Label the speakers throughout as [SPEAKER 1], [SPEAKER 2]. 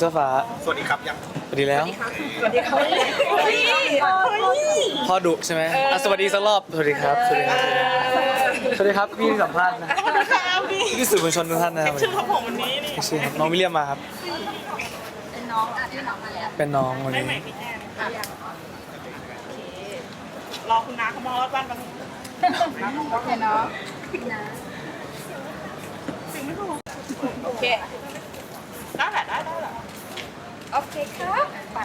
[SPEAKER 1] พ่อหนุ่มเสื้อฟ้า
[SPEAKER 2] สวัสดีครับยัง
[SPEAKER 1] สวัสดีแล้ว
[SPEAKER 3] สวัสดีค่ะเฮ้ย
[SPEAKER 1] พ่อดุใช่ไหมอะสวัสดีสักรอบ สวัสดีครับ สวัสดีครับ สวัสดีครับ พี่ที่สัมภาษณ์นะ
[SPEAKER 2] ครับพี่
[SPEAKER 1] พี่สื่อมวลชนทุกท่านนะครับ
[SPEAKER 2] ชื่อของผมวันนี้นี่
[SPEAKER 1] ชื่อครับน้องวิลเลียมมาครับ
[SPEAKER 3] เป็นน้องอะที่น้องมาแล้ว
[SPEAKER 1] เป็นน้องวัน
[SPEAKER 2] ไม่
[SPEAKER 1] นี้
[SPEAKER 2] ใหม่พี่แอนรอคุณน้าเขามองรถบ้านกัน
[SPEAKER 3] โอเคเนาะนะโอเค
[SPEAKER 2] ได้แหละได้ได้แหละ
[SPEAKER 3] โอเคครับไป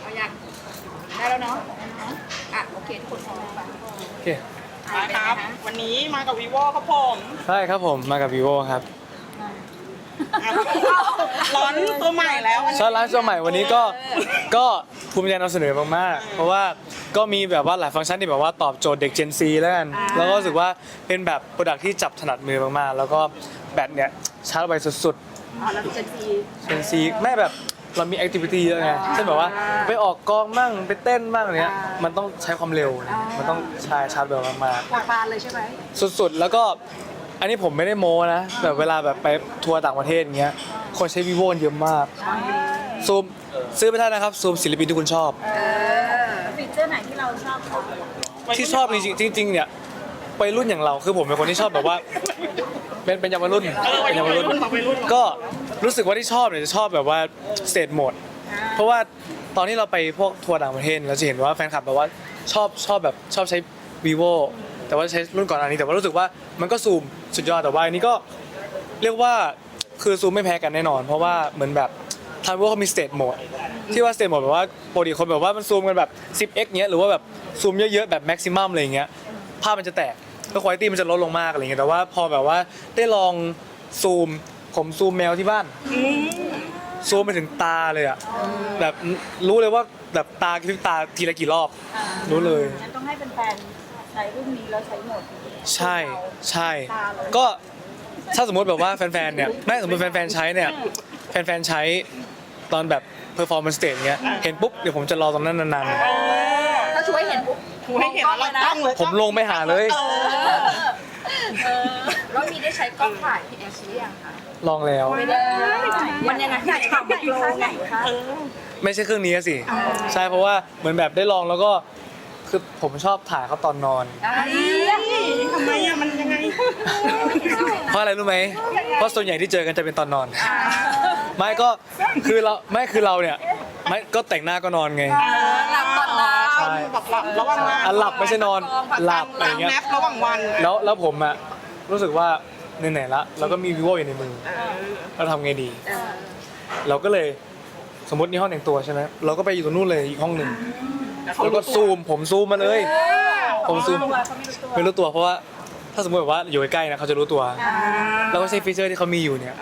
[SPEAKER 3] เอาอย่างได้แล้วเนาะอะโอเคทุกคนพร้อมไป
[SPEAKER 1] โอเค
[SPEAKER 2] มาครับ วันนี้มากับวีโวครับผม
[SPEAKER 1] ใช่ครับผมมากับ vivo ครับ
[SPEAKER 2] ร้อนตัวใหม่แล้ว
[SPEAKER 1] ใช่ร้านตัวใหม่วันนี้ก็ก็ภูมิใจนำเสนอมากๆเพราะว่า ก็มีแบบว่าหลายฟังก์ชันที่แบบว่าตอบโจทย์เด็ก Gen Z แล้วกัน แล้วก็รู้สึกว่าเป็นแบบโปรดักที่จับถนัดมือมากๆ แล้วก็แบตเนี่ยชาร์จไวสุด
[SPEAKER 3] อ๋อแล้วเจนซี
[SPEAKER 1] ๆ Gen Z แม่แบบเรามีแอคทิวิตี้เยอะไงเช่นแบบว่าไปออกกองมั่งไปเต้นมั่งอะไรเนี้ยมันต้องใช้ความเร็วนะมันต้องใช้ชาร์จเร็วมากๆ
[SPEAKER 3] ปวดปานเลยใช่ไหม
[SPEAKER 1] สุดๆ แล้วก็อันนี้ผมไม่ได้โม้นะ แบบเวลาแบบไปทัวร์ต่างประเทศอย่างเงี้ย คนใช้ vivo เยอะมาก ซูมซื้อไปได้นะครับ ซูมศิลปินที่คุณชอบ
[SPEAKER 3] ฟี เจอร์ไหนที่เราชอบคะ
[SPEAKER 1] ที่ชอบจริงๆจริงๆเนี่ยไปรุ่นอย่างเราคือผมเป็นคนที่ชอบแบบว่า เป็นเป็นเยาวรุ่น
[SPEAKER 2] เออ
[SPEAKER 1] เป็นเยาวรุ่น
[SPEAKER 2] วัยรุ่น
[SPEAKER 1] ก็รู้สึกว่าที่ชอบเนี่ยจะชอบแบบว่าสเตทโหมด เพราะว่าตอนที่เราไปพวกทัวร์ต่างประเทศเราจะเห็นว่าแฟนคลับแบบว่าชอบชอบแบบชอบใช้ vivo แต่ว่าใช้รุ่นก่อนอันนี้แต่ว่ารู้สึกว่ามันก็ซูมสุดยอดแต่ว่าอันนี้ก็เรียกว่าคือซูมไม่แพ้กันแน่นอน เพราะว่าเหมือนแบบ ทาง vivo เขามี state mode ที่ว่า state mode แบบว่าปกติคนแบบว่ามันซูมกันแบบ 10x เงี้ยหรือว่าแบบซูมเยอะๆแบบ maximum อะไรอย่างเงี้ยภาพมันจะแตกแล้วคุณภาพมันจะลดลงมากอะไรเงี้ยแต่ว่าพอแบบว่าได้ลองซูมผมซูมแมวที่บ้านซูมไปถึงตาเลยอะแบบรู้เลยว่าแบบตากระพริบตาทีละกี่รอบ รู้เลย
[SPEAKER 3] งั้นต้องให้เป็นแฟนๆใช้รุ่นนี้แล้วใช้โหมดนี้
[SPEAKER 1] ใช่ใช่ ก็ถ้าสมมติแบบว่าแฟนๆเนี่ยไม่สมมติแฟนๆใช้เนี่ย แฟนๆใช้ตอนแบบ performance stage เงี้ยเห็นปุ๊บเดี๋ยวผมจะรอตรงนั้นนาน
[SPEAKER 3] ถ้าช่วยเห็นปุ๊บ
[SPEAKER 2] ถูให้เห็นแล้วเราตั้งเลย
[SPEAKER 1] ๆผมลงไปหาเลย
[SPEAKER 3] เออแล้วมีได้ใช้กล้องถ่ายพี่แอชหรือยังคะ
[SPEAKER 1] ลองแล้ว
[SPEAKER 3] ไม่ได้มันยังไงใหญ่ขนาดไหนคะไหนคะ
[SPEAKER 2] เออ
[SPEAKER 1] ไม่ใช่เครื่องนี้สิ ใช่เพราะว่าเหมือนแบบได้ลองแล้วก็คือผมชอบถ่ายเขาตอนนอน
[SPEAKER 3] ไอ้
[SPEAKER 2] ทำไมอะมันยังไง
[SPEAKER 1] เพราะอะไรรู้ไหมเพราะส่วนใหญ่ที่เจอกันจะเป็นตอนนอน ไม่ก็คือเราไม่คือเราเนี่ยไม่ก็แต่งหน้าก็นอนไง
[SPEAKER 3] หลับตอนนอน
[SPEAKER 1] ใช่
[SPEAKER 2] แบบหลับระหว่างงาน
[SPEAKER 1] อะหลับไม่ใช่นอนหลับอะไรเงี้ย
[SPEAKER 2] แนบระหว่างวัน
[SPEAKER 1] แล้วแล้วผมอะรู้สึกว่าไหนๆละเราก็มี vivo อยู่ในมือเราทำไงดี เราก็เลยสมมตินี่ห้องแต่งตัวใช่ไหมเราก็ไปอยู่ตรงนู้นเลยอีกห้องหนึ่งแล้วก็ซูมผมซูมมาเลย ผมซูมไม่รู้ตัวเพราะว่าถ้าสมมติแบบว่าอยู่ใกล้ๆนะเขาจะรู้ตัวแล้วก็ใช้ฟีเจอร์ที่เขามีอยู่เนี่ย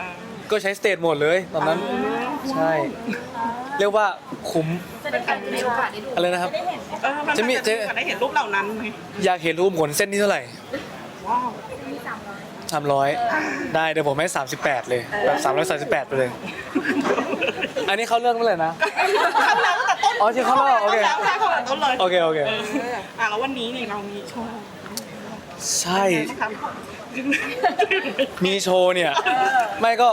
[SPEAKER 1] ก็ใช้สเตทโหมดเลย ตอนนั้น ใช่ เรียกว่าคุ้ม
[SPEAKER 3] จะได้เห็นในโอกาสได้ดู
[SPEAKER 1] อะไรนะครับ
[SPEAKER 2] เออมัน
[SPEAKER 1] จะมีจะ
[SPEAKER 2] ได้เห็นรูปเหล่านั้นไหม
[SPEAKER 1] อยากเห็นรูปขนเส้นที่เท่าไหร่
[SPEAKER 2] ว้าว
[SPEAKER 1] สามร้อยได้เดี๋ยวผมให้สามสิบแปดเลยแบบสามร้อยสามสิบแปดไปเลย อันนี้เขาเรื่องเมื่อไหร่นะ
[SPEAKER 2] เข้าแล้วตั้งแต่ต้น
[SPEAKER 1] อ๋อที่เข้าแล้วโอเค
[SPEAKER 2] เข้าแล้วเข้าแล้วต้นเลย
[SPEAKER 1] โอเคโอเค
[SPEAKER 2] เอออะแล้ววันนี้นี่เรามีโชว์
[SPEAKER 1] ใช่
[SPEAKER 2] ครับ
[SPEAKER 1] มีโชว์เนี่ย ไม่ก็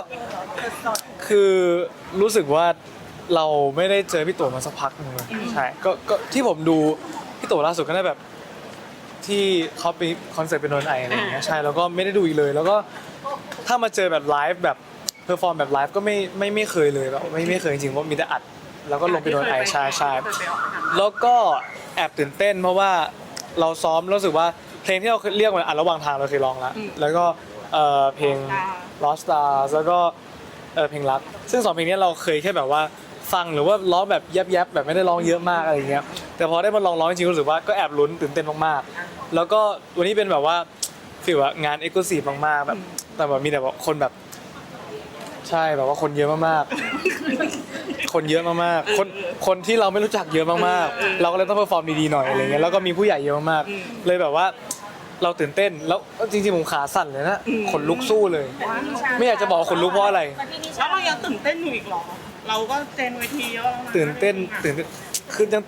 [SPEAKER 1] คือรู้สึกว่าเราไม่ได้เจอพี่โตมาสักพักหนึงเลยใช่ก็ก็ที่ผมดูพี่โตล่าสุดก็ได้แบบ ที่เขาไปคอนเสิร์ตเป็นโดนไออะไรอย่างเงี้ยใช่แล้วก็ไม่ได้ดูอีกเลย แล้วก็ถ้ามาเจอแบบไลฟ์แบบเพอร์ฟอร์มแบบไลฟ์ก็ไม่ไม่ไม่เคยเลยแบบไม่ไม่เคยจริงๆเพราะมีแต่อัด แล้วก็ลงไปโดนไอใช่ใช่ แล้วก็แอบตื่นเต้นเพราะว่าเราซ้อมรู้สึกว่า เพลงที่เราเรียกมันอัดระหว่างทางเราเคยร้องแล้วแล้วก็เอ่อเพลง Lost Stars แล้วก็เออเพลงรัก ซึ่งสองเพลงนี้เราเคยแค่แบบว่าฟังหรือว่าร้องแบบแยบๆแบบไม่ได้ร้องเยอะมากอะไรอย่างเงี้ยแต่พอได้มาลองร้องจริงๆรู้สึกว่าก็แอบลุ้นตื่นเต้นมากๆ แล้วก็วันนี้เป็นแบบว่าฟีลว่างานเอ็กซ์คลูซีฟมากๆแบบแต่แบบมีแต่แบบคนแบบ ใช่แบบว่าคนเยอะมากๆ คนเยอะมากๆ คนคนที่เราไม่รู้จักเยอะมากๆ เราก็เลยต้องเพอร์ฟอร์มดีๆหน่อยอะไรเงี้ยแล้วก็มีผู้ใหญ่เยอะมากๆเลยแบบว่า เราตื่นเต้นแล้วจริงๆผมขาสั่นเลยนะขนลุกสู้เลย ไม่อยากจะบอกว่าขนลุกเพราะอะไร
[SPEAKER 2] แล้วเรายังตื่นเต้นอยู่อีกเหรอ เราก็เจนเวทีเยอะแล้วะ
[SPEAKER 1] ตื่นเต้นตื่นเต้นคือยัง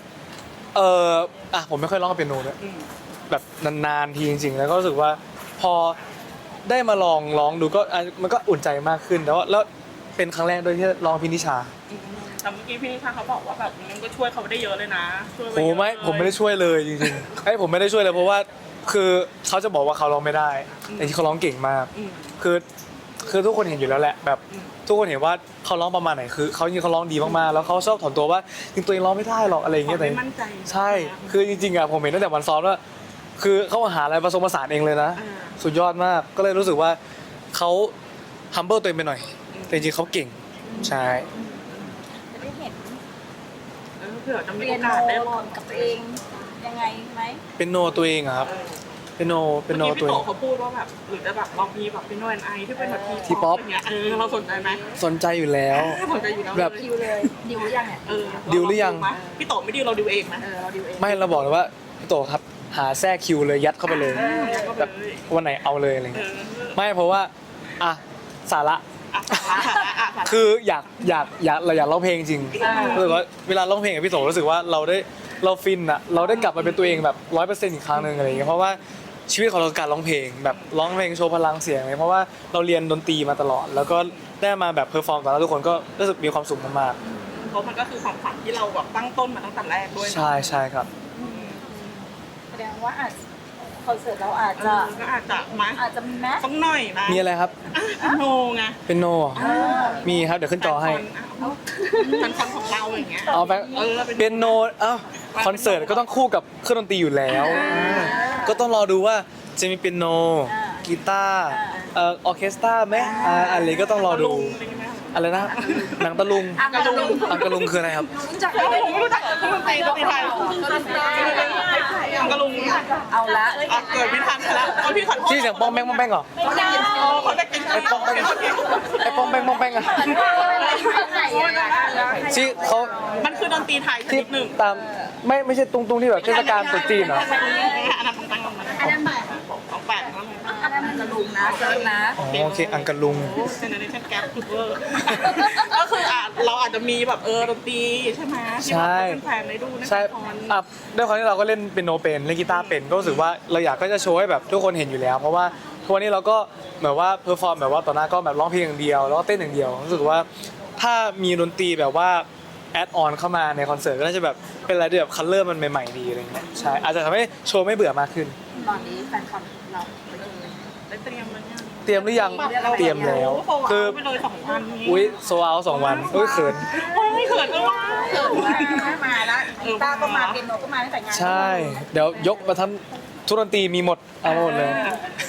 [SPEAKER 1] เอออะผมไม่ค่อยร้องกับเปียโนด้วย
[SPEAKER 2] อืม
[SPEAKER 1] แบบนานๆทีจริง ๆ แล้วก็รู้สึกว่าพอได้มาลองร้องดูก็อะมันก็อุ่นใจมากขึ้นแล้วแล้วเป็นครั้งแรกด้วยที่ร้องพินิชา
[SPEAKER 2] แต่เมื่อกี้พี่นิชาเขาบอกว่าแบบมันก็ช่วยเขาได้เยอะเลยนะช่วยป
[SPEAKER 1] โอ้
[SPEAKER 2] เยอะ
[SPEAKER 1] ไม่
[SPEAKER 2] เลย
[SPEAKER 1] ผมไม่ได้ช่วยเลยจริงๆไอ้ยผมไม่ได้ช่วยเลยเพราะว่า คือเขาจะบอกว่าเขาร้องไม่ได้ แต่ที่เขาร้องเก่งมาก
[SPEAKER 2] อืม
[SPEAKER 1] คือคือทุกคนเห็นอยู่แล้วแหละแบบ
[SPEAKER 2] อืม
[SPEAKER 1] ทุกคนเห็นว่าเขาร้องประมาณไหนคือเขาจริงๆเขาร้องดีมากๆแล้วเขาชอบถ่อมตัวว่าจริงตัวเองร้องไม่ได้หรอกอะไรอย่างเงี้ย
[SPEAKER 2] เขา
[SPEAKER 1] แต่
[SPEAKER 2] ไม่มั่นใจ
[SPEAKER 1] ใช่ คือจริงๆอะผมเห็นตั้งแต่วันซ้อมแล้วคือเขาหาอะไรผสมผสานเองเลยนะ
[SPEAKER 2] อ่า
[SPEAKER 1] สุดยอดมาก ก็เลยรู้สึกว่าเขา humble ตัวเองไปหน่อย แต่จริงๆเขาเก่ง ใช่
[SPEAKER 3] จะได้เห็น
[SPEAKER 2] เออเผื่อจะมี
[SPEAKER 3] เรี
[SPEAKER 2] โอย
[SPEAKER 3] น
[SPEAKER 2] กาสได้
[SPEAKER 3] โน
[SPEAKER 2] ลอง
[SPEAKER 3] กับตัวเอง ยังไงไหม
[SPEAKER 1] เป็นโนตัวเองอะครับ เป็นโนเป็นโน
[SPEAKER 2] เมื่อกี้
[SPEAKER 1] ตัว
[SPEAKER 2] พี่
[SPEAKER 1] เอ
[SPEAKER 2] โต
[SPEAKER 1] ง
[SPEAKER 2] เขาพูดว่าแบบหรือจะแบบลองมีแบบเป็นโนแอนไอที่เป็นแบบที
[SPEAKER 1] T-pop
[SPEAKER 2] อย่างเงี้ยเออเราสนใจไหม
[SPEAKER 1] สนใจอยู่แล้ว
[SPEAKER 2] สนใจอยู่แล้ว
[SPEAKER 1] แบบ
[SPEAKER 3] ดิวเลยดิวหรือยังเนี่ย
[SPEAKER 2] เออ
[SPEAKER 1] ดิวหรือยัง
[SPEAKER 2] เาลไหมพี่โตไม่ดิวเราดิวเองไหม
[SPEAKER 3] เออเราดิวเอง
[SPEAKER 1] ไม่เราบอกเลยว่าพี่โตครับหาแทรกคิวเลยยัดเข้าไปเลย
[SPEAKER 2] เออแล้วก็
[SPEAKER 1] แบบ
[SPEAKER 2] เลย
[SPEAKER 1] วันไหนเอาเลยอะไร
[SPEAKER 2] เอ
[SPEAKER 1] เงี้ย
[SPEAKER 2] อ
[SPEAKER 1] ไม่เพราะว่าอะสาระ
[SPEAKER 2] อะอะอะอะอะ
[SPEAKER 1] คืออยากอยากอยากเราอยากร้องเพลงจริง รู้สึกว่าเวลาร้องเพลงกับพี่โตรู้สึกว่าเราได้ เราฟินอะเราได้กลับมาเป็นตัวเองแบบร้อยเปอร์เซ็นต์อีกครั้งหนึ่งอะไรอย่างเงี้ยเพราะว่าชีวิตของเราคือการร้องเพลง แบบร้องเพลงโชว์พลังเสียงเลยเพราะว่าเราเรียนดนตรีมาตลอด แล้วก็ได้มาแบบเพอร์ฟอร์มต่อหน้าทุกคนก็รู้สึกมีความสุขมาก
[SPEAKER 2] เพราะมันก็คือความฝันที่เราแบบตั้งต้นมาตั้งแต่แรกด้วย
[SPEAKER 1] ๆ
[SPEAKER 2] เนอะ
[SPEAKER 1] ใช่ใช่ครับ
[SPEAKER 3] แสดงว่าอาจคอนเสิร์ตเราอาจ
[SPEAKER 2] เอ
[SPEAKER 3] จะ
[SPEAKER 2] อก็อาจจะมา
[SPEAKER 3] อาจจะมีแมส
[SPEAKER 2] สักหน่อยนะ
[SPEAKER 1] มีอะไรครับ
[SPEAKER 2] อะโนไง
[SPEAKER 1] เป็นโนมีครับเดี๋ยวขึ้นจอให้
[SPEAKER 2] แฟนคอนของเราอย่างเงี้ย
[SPEAKER 1] เอาไป
[SPEAKER 2] เออเป็น
[SPEAKER 1] เป็นโนเอ้า คอนเสิร์ตก็ต้องคู่กับเครื่องดนตรีอยู่แล้ว ก็ต้องรอดูว่าจะมีเป็นโนกีตาร์เอ่อออร์เคสตราไหมอ่าอะไรก็ต้องรอดูอะไรนะหนังตะลุง
[SPEAKER 3] อะกระลุง
[SPEAKER 1] อังกะลุงคืออะไรครับ
[SPEAKER 3] รู้จักไหม
[SPEAKER 2] เออผมไม่รู้จักเครื่องดนตรีดนตรีไทยอังกะลุงอะ
[SPEAKER 3] เอาละ
[SPEAKER 2] เกิดไม่ทันแล้วเอาพี่ขอโทษ
[SPEAKER 1] ที่เสียงป้องแป้งป้องแป้งเหรอ
[SPEAKER 2] โอ้เขาได้กิน
[SPEAKER 1] ไอ้ป้องแป้งไอ้ป้องแป้งป้องแป้งอะที่เขา
[SPEAKER 2] มันคือดนตรีไทยช
[SPEAKER 1] ที่
[SPEAKER 2] นิดหนึ่ง
[SPEAKER 1] ตาม ไม่ไม่ใช่ตรงตรงที่แบบเทศกาลตรุษจีนเหรอ
[SPEAKER 2] อันนั้นตั้งๆอันนั้นของแปลกนั่นเลย
[SPEAKER 3] อันนั้นมันกระลุงนะเซิร์ฟนะ
[SPEAKER 1] อ๋อโอเคอังกะลุง
[SPEAKER 2] เจเนอเรชั่นแกปเวอร์ก็คืออะเราอาจจะมีแบบเออดนตรีใช่ไหมที่แบบให้แฟนได้ดูใน
[SPEAKER 1] ใช่
[SPEAKER 2] คอน
[SPEAKER 1] อะด้วยความที่เราก็เล่นเป็นโนเป็นเล่นกีตาร์เป็นก็รู้สึกว่าเราอยากก็จะโชว์ให้แบบทุกคนเห็นอยู่แล้ว เพราะว่าทุกวันนี้เราก็แบบว่าเพอร์ฟอร์มแบบว่าต่อหน้าก็แบบร้องเพลงอย่างเดียวแล้วก็เต้นอย่างเดียวรู้สึกว่าถ้ามีดนตรีแบบว่า แอดออนเข้ามาในคอนเสิร์ตก็น่าจะแบบเป็นอะไรที่แบบคัลเลอร์มันใหม่ๆดีอะไรเงี้ยใช่อาจจะทำให้โชว์ไม่เบื่อมากขึ้น
[SPEAKER 3] ตอนนี้แฟนคลับเราไปดูเลย
[SPEAKER 2] ได้เตรียมมันยัง
[SPEAKER 1] เตรียมหรือยังเตรียมแล้ว
[SPEAKER 2] คื
[SPEAKER 1] คืออ
[SPEAKER 2] ไปเลยสองวันนี้
[SPEAKER 1] อุ้ยโซเอาสองวันอุ้ยเขิน
[SPEAKER 2] โอ้ยเขินก็ว่า
[SPEAKER 3] เกิดว่ามาแล้วกีตาร์ก็มาเปียโนก็มาตั้งแต่งาน
[SPEAKER 1] ใช่ เดี๋ยวยกมาทั้งทุกดนตรีมีหมดเอาหมดเลย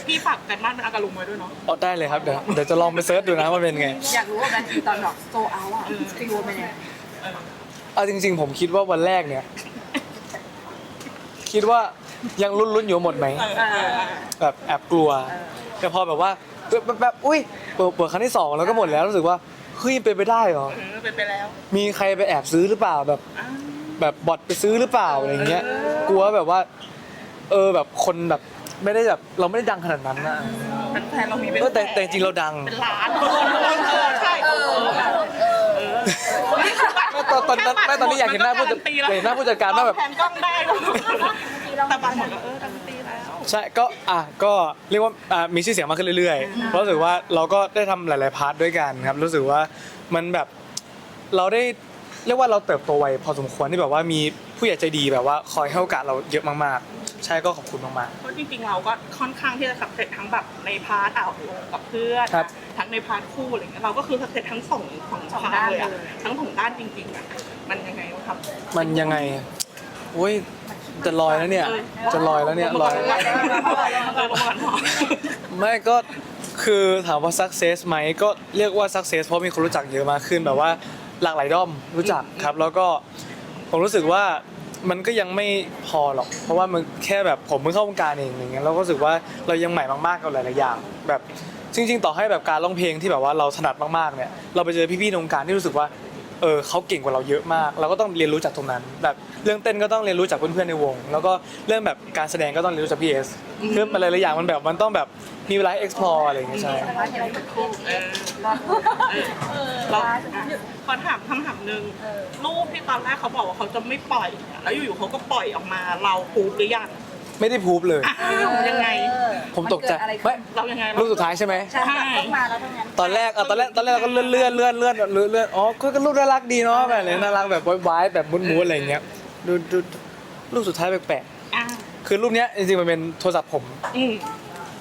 [SPEAKER 2] พี่ฝากกันบ้านเป็นอากาลุงไว้ด้วยเนาะ
[SPEAKER 1] เอาได้เลยครับเดี๋ยวเดี๋ยวจะลองไปเซิร์ชดูนะว่าเป็นไง
[SPEAKER 3] อยากรู้ว่าแบนทีตอนดอกโซเอาอะฟิวเป็นยังไง
[SPEAKER 1] เอาจริง ๆ ผมคิดว่าวันแรกเนี่ย คิดว่ายังลุ้นๆอยู่หมดไหม
[SPEAKER 2] เออ
[SPEAKER 1] แบบแอบกลัว แต่พอแบบว่าแบบแบบอุ้ยเปิดเปิดครั้งที่สองแล้วก็หมดแล้วรู้สึกว่าเฮ้ยเป็นไปได้เหรอ
[SPEAKER 2] เออเป็นไปแล้ว
[SPEAKER 1] มีใครไปแอบซื้อหรือเปล่าแบบ
[SPEAKER 2] อ้าว
[SPEAKER 1] แบบบอทไปซื้อหรือเปล่าอะไรเงี้ย กลัวแบบว่า เออแบบคนแบบไม่ได้แบบเราไม่ได้ดังขนาดนั้นนะ
[SPEAKER 2] แฟนๆเรามีเป็น
[SPEAKER 1] เออแต่แต่จริงๆเราดัง
[SPEAKER 2] เป็นล้านเออใช่เออ
[SPEAKER 1] ไม่ ตอนตอนนั้นไม่ตอนนี้อยากเห็นหน้าผู้จัดอยากเห็นหน้าผู้จัดการว่าแบบ
[SPEAKER 2] แทนกล้องได้แต่บางหมดก็เออการันตีแล้ว
[SPEAKER 1] ใช่ก็อะก็เรียกว่าอะมีชื่อเสียงมากขึ้นเรื่อยๆเพราะรู้สึกว่าเราก็ได้ทำหลาย ๆ พาร์ทด้วยกันครับ รู้สึกว่ามันแบบเราได้เรียกว่าเราเติบโตไวพอสมควรที่แบบว่ามีผู้ใหญ่ใจดีแบบว่าคอยให้โอกาสเราเยอะมากๆ ใช่ก็ขอบคุณมาก
[SPEAKER 2] เพราะจริงๆเราก็ค่อนข้างที่จะสับเสร็จทั้งแบบในพาร์ทอ่าวกับเพื่อน
[SPEAKER 1] ครับ
[SPEAKER 2] ทั้งในพาร์ทคู่อะไรเงี้ยเราก็คือสับเสร็จทั้งสองสองพาร์ทเลยอะทั้งสองด้านจริงๆอะมันยังไงวะครับ
[SPEAKER 1] ๆมันยังไงโอ้ยจะลอยแล้วเนี่ย จะลอยแล้วเนี่ยลอย
[SPEAKER 2] เออประมาณนั้น
[SPEAKER 1] ไม่ก็คือถามว่า success ไหมก็เรียกว่า success เพราะมีคนรู้จักเยอะมากขึ้นแบบว่าหลากหลายด้อมรู้จักครับ แล้วก็ผมรู้สึกว่า มันก็ยังไม่พอหรอก เพราะว่ามันแค่แบบผมเพิ่งเข้าวงการเองอย่างเงี้ยเราก็รู้สึกว่าเรายังใหม่มากๆกับหลายๆอย่าง แบบจริง ๆ ต่อให้แบบการร้องเพลงที่แบบว่าเราถนัดมากๆเนี่ยเราไปเจอพี่ๆในวงการที่รู้สึกว่า เออเขาเก่งกว่าเราเยอะมาก เราก็ต้องเรียนรู้จากตรงนั้น แบบเรื่องเต้นก็ต้องเรียนรู้จากเพื่อนๆในวง แล้วก็เรื่องแบบการแสดงก็ต้องเรียนรู้จากพี่เอสคือมันหลายๆอย่างมันแบบมันต้องแบบมีเวลาให้ explore อะไรอย่างเงี้ยใช่
[SPEAKER 3] ว่าจะได้เป็นคู่
[SPEAKER 2] เออเราขอถามคำถามหนึ่งรูปที่ตอนแรกเขาบอกว่าเขาจะไม่ปล่อยอะแล้วอยู่ๆเขาก็ปล่อยออกมาเราปูหรือยัง
[SPEAKER 1] ไม่ได้พูบเลย
[SPEAKER 2] อ้าวยังไง
[SPEAKER 1] ผมตกใจ
[SPEAKER 3] นเดอะไร
[SPEAKER 1] ไม่
[SPEAKER 3] ขึ้น
[SPEAKER 2] เรายังไง
[SPEAKER 1] รูปสุดท้ายใช่ไหม
[SPEAKER 3] ใช่ต้องมาแล้วทั้งนั้น
[SPEAKER 1] ตอนแรกอะตอนแรกตอนแรกเราก็เลื่อนเลื่อนเลื่อนเลื่อนเลื่อนเลื่อนเลื่อนอ๋อก็ก็รูปน่ารักดีเนาะแบบนี้น่ารักแบบวายๆแบบมุ้นๆอะไรอย่างเงี้ยดูดูรูปสุดท้ายแปลก
[SPEAKER 2] อ่า
[SPEAKER 1] ๆคือรูปเนี้ยจริงๆมันเป็นโทรศัพท์ผม
[SPEAKER 2] อืม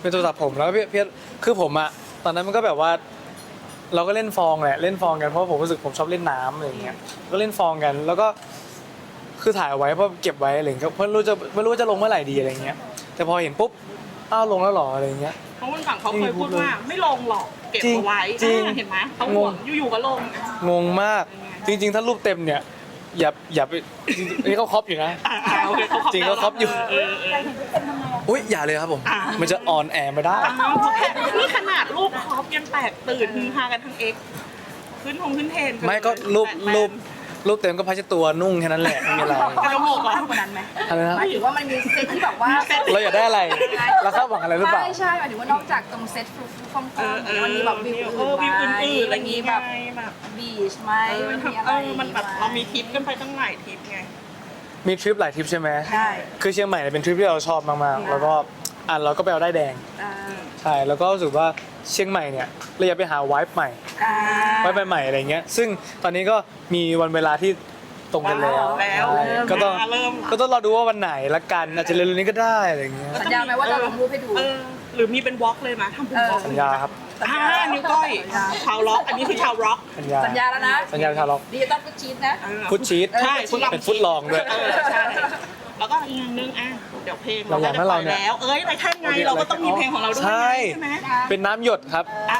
[SPEAKER 1] เป็นโทรศัพท์ผมแล้วก็พี่พี่คือผมอะตอนนั้นมันก็แบบว่า เราก็เล่นฟองแหละเล่นฟองกันเพราะผมรู้สึกผมชอบเล่นน้ำอะไรอย่างเงี้ยก็เล่นฟองกัน แล้วก็ คือถ่ายไว้เพราะเก็บไว้อะไรอย่างเงี้ยเพราะไม่รู้จะไม่รู้ว่าจะลงเมื่อไหร่ดีอะไรอย่างเงี้ย แต่พอเห็นปุ๊บอ้าวลงแล้วเหรออะไรอย่างเงี้ย
[SPEAKER 2] เพราะวันฝั่งเขาเคยพูดว่าไม่ลงหรอกเก็บ
[SPEAKER 1] จริง
[SPEAKER 2] เอาไว้
[SPEAKER 1] จริง
[SPEAKER 2] อ่าเห็นไหมเขาห่วงอยู่ๆก็ลง
[SPEAKER 1] งงมากจริง ๆ ถ้ารูปเต็มเนี่ยอย่าอย่าไปจริงๆอันนี้เขาครอปอยู่นะ
[SPEAKER 2] อ่าอ่าโอเคเขา
[SPEAKER 1] จริงเขาครอบอยู่
[SPEAKER 2] เออเออ
[SPEAKER 1] อุ้ยอย่าเลยครับผม
[SPEAKER 2] อ่ามั
[SPEAKER 1] มันจะออนแอร์ไม่ได้
[SPEAKER 2] อ้าวเพราะแค่นี่ขนาดรูปครอปยังแตกตื่นฮือฮากันทั้งเอ็กซ์ขึ้นทงขึ้นเทรนด์น
[SPEAKER 1] ไม่ก็รูป
[SPEAKER 2] แฟนๆ
[SPEAKER 1] รูป รูปเต็มก็พัชตัวนุ่งแค่นั้นแหละไม่มีอะไร
[SPEAKER 2] กระโมกเหรอ
[SPEAKER 3] มากกว่านั้นไหม
[SPEAKER 1] อะไรนะ
[SPEAKER 3] หมายถึงว่ามันมีเซตที่แบบว่า
[SPEAKER 1] เราอยากได้อะไรเราคาดหวังอะไรหรือเปล่า
[SPEAKER 3] ใช่ใช่หมายถึงว่านอกจากตรงเซตฟูฟอม
[SPEAKER 2] เออเออ
[SPEAKER 3] มันมีแบบวิว
[SPEAKER 2] เออวิวอื่นๆอะไรอย่างงี้
[SPEAKER 3] แบบ
[SPEAKER 2] ไงแบบ
[SPEAKER 3] บีชไหม
[SPEAKER 2] เออ
[SPEAKER 3] มันมีอะไร
[SPEAKER 2] เออมันแบบเรามีทริปกันไปตั้งหลายทริปไง
[SPEAKER 1] มีทริปหลายทริปใช่ไหม
[SPEAKER 3] ได้
[SPEAKER 1] คือเชียงใหม่เนี่ยเป็นทริปที่เราชอบมากๆแล้วก็ อะเราก็ไปเอาได้ายแดง
[SPEAKER 3] อ่า
[SPEAKER 1] ใช่แล้วก็รู้สึกว่าเชียงใหม่เนี่ยเราอยากไปหาวายใหม่
[SPEAKER 3] อ่า
[SPEAKER 1] วายใหม่ๆอะไรเงี้ย ซึ่งตอนนี้ก็มีวันเวลาที่ตรงกันแล้ว
[SPEAKER 2] แล้ว
[SPEAKER 1] ก็ต้อง
[SPEAKER 2] เริ่ม
[SPEAKER 1] ก็ต้องรอดูว่าวันไหนละกันอาจจะเร็วๆนี้ก็ได้อะไรเงี้ย
[SPEAKER 3] สัญญาไหมว่าจะลงรูปให้ดู
[SPEAKER 2] เออหรือมีเป็นวอล์กเลยไหมทำเป็นวอล์ก
[SPEAKER 1] สัญญาครับ
[SPEAKER 2] อ่านิ้วก้อยชาวล็อกอันนี้คือชาวร็อก
[SPEAKER 1] สัญญา
[SPEAKER 3] สัญญาแล้วนะ
[SPEAKER 1] สัญญาชาวล็อก
[SPEAKER 3] ดิจิตอลฟุตชีตนะ
[SPEAKER 2] เออ
[SPEAKER 1] ฟุตชีต
[SPEAKER 2] ใช่ฟุตลอง
[SPEAKER 1] เป็นฟุตลองด้วย
[SPEAKER 2] เออใช่ แล้วก็อีกอย่างหนึงอะเดี๋ยวเพลง
[SPEAKER 1] เราอยากให้เราเนี่ย
[SPEAKER 2] แล้ว เอ้ยไรแค่ไงเราก็ต้องมีเพลงของเราด้วย
[SPEAKER 1] ใช่
[SPEAKER 2] ใช่ไหม
[SPEAKER 1] เป็นน้ำหยดครับ
[SPEAKER 2] อ่า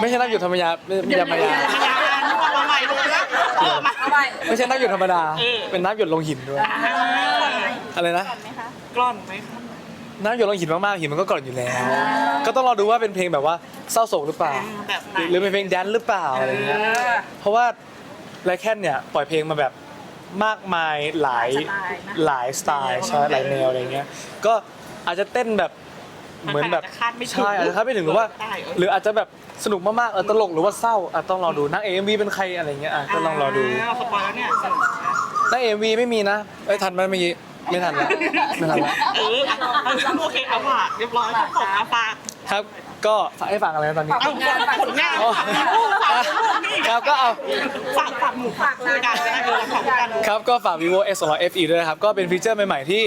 [SPEAKER 1] ไม่ใช่น้ำหยดธรรมดาไม่ไม่ใช่ธรรมดา
[SPEAKER 2] พยานนึกว่ามาใหม่เลยนะเออมา
[SPEAKER 3] เอาไป
[SPEAKER 1] ไม่ใช่น้ำหยดธรรมดา
[SPEAKER 2] เออ
[SPEAKER 1] เป็นน้ำหยดลงหินด้วย
[SPEAKER 2] อ่า
[SPEAKER 1] อะไรนะ
[SPEAKER 2] กล้อนไหมคะ
[SPEAKER 1] น้ำหยดลงหินมากๆหินมันก็กร่อนอยู่แล้ว ก็ต้องรอดูว่าเป็นเพลงแบบว่าเศร้าโศกหรือเปล่า
[SPEAKER 2] แบบไหน
[SPEAKER 1] หรือเป็นเพลงแดนซ์หรือเปล่าอะไรเงี้ย เพราะว่าไรแคนเนี่ยปล่อยเพลงมาแบบ มากมายหลายหลายสไตล์ใช่หลายแนวอะไรเงี้ยก็อาจจะเต้นแบบเหมือนแบบา
[SPEAKER 2] จจะคาดไม่ถึง
[SPEAKER 1] ใช่อาจจะคาดไม่ถึงหรือว่า
[SPEAKER 2] ได้เออ
[SPEAKER 1] หรืออาจจะแบบสนุกมากๆเออตลกหรือว่าเศร้าอะต้องรอดูนักเอ็มวีเป็นใครอะไรเงี้ยอะก็ลองรอดูา
[SPEAKER 2] สปอยแล้วเนี่ย
[SPEAKER 1] นักเอ็มวีไม่มีนะเอ้ยทันไหมเมื่อกี้ไม่ทันละไม่ทันละ
[SPEAKER 2] เออเอาเอาโอเคเอาฝากเรียบร้อยครับผมอาฝาก
[SPEAKER 1] ครับ ก็ฝากให้ฟังอะไรนะตอนนี้
[SPEAKER 2] เอาฝากผลงาน
[SPEAKER 1] อ๋อ
[SPEAKER 2] ฝาก
[SPEAKER 1] อะ
[SPEAKER 2] ลูกนี่
[SPEAKER 1] ครับก็เอา
[SPEAKER 2] ฝากฝากหมูฝากรายการนะเออฝากรายการ
[SPEAKER 1] ครับก็ฝาก vivo x 2 0 0 fe ด้วยนะครับ ก็เป็นฟีเจอร์ใหม่ ๆ ที่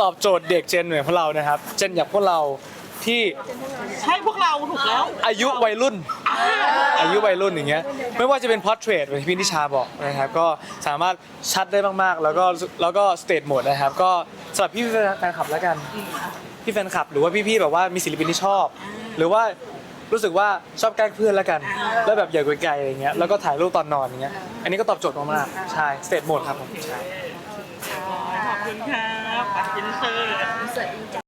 [SPEAKER 1] ตอบโจทย์เด็กเจนเหมือนพวกเรานะครับ เจนอย่างพวกเราที่
[SPEAKER 2] ใช่พวกเราถูกแล้ว
[SPEAKER 1] อายุวัยรุ่น อายุวัยรุ่นอย่างเงี้ยไม่ว่าจะเป็น portrait เหมือนที่พี่นิชาบอกนะครับ ก็สามารถชัดได้มากๆ แล้วก็แล้วก็ state mode นะครับ ก็สำหรับพี่แฟนคลับแล้วกัน พี่แฟนคลับหรือว่าพี่ๆแบบว่ามีศิลปินที่ชอบ หรือว่ารู้สึกว่าชอบแกล้งเพื่อนแล้วกัน แล้วแบบอยากไกลๆอะไรเงี้ยแล้วก็ถ่ายรูปตอนนอนอย่างเงี้ยอันนี้ก็ตอบโจทย์มากๆใช่ state mode ครับผมใช่
[SPEAKER 2] ขอบคุณครับอินเตอร์
[SPEAKER 3] เสิร์ตดีจ้ะ